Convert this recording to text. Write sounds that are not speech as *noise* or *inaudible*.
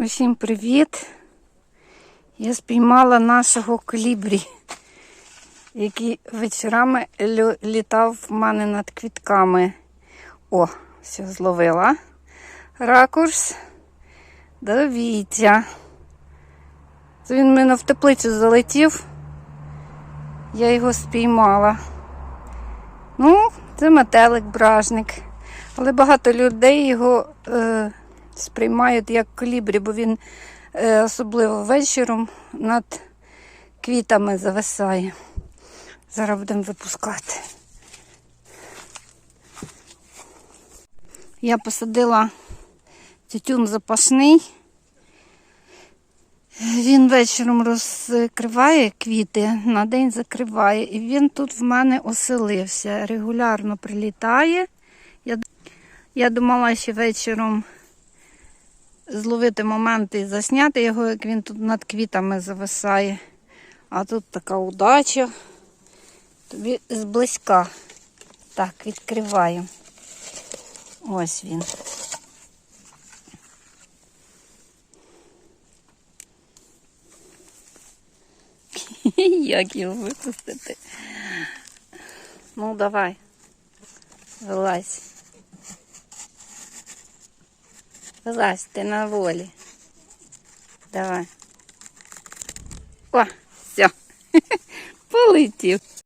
Усім привіт! Я спіймала нашого колібрі, який вечорами літав в мене над квітками. О, все, зловила. Ракурс. Дивіться. Це він в мене в теплицю залетів. Я його спіймала. Ну, це метелик бражник. Але багато людей його е, сприймають як колібрі, бо він е, особливо вечором над квітами зависає. Зараз будемо випускати. Я посадила тютюн запашний. Він вечором розкриває квіти, на день закриває. І він тут в мене оселився. Регулярно прилітає. Я, я думала ще вечором зловити момент і засняти його, як він тут над квітами зависає. А тут така удача. Тобі зблизька. Так, відкриваю. Ось він. *laughs* Як його випустити? Ну, давай. Вилазь. Вилазь, ти на волі. Давай. О, все. *laughs* Полетів.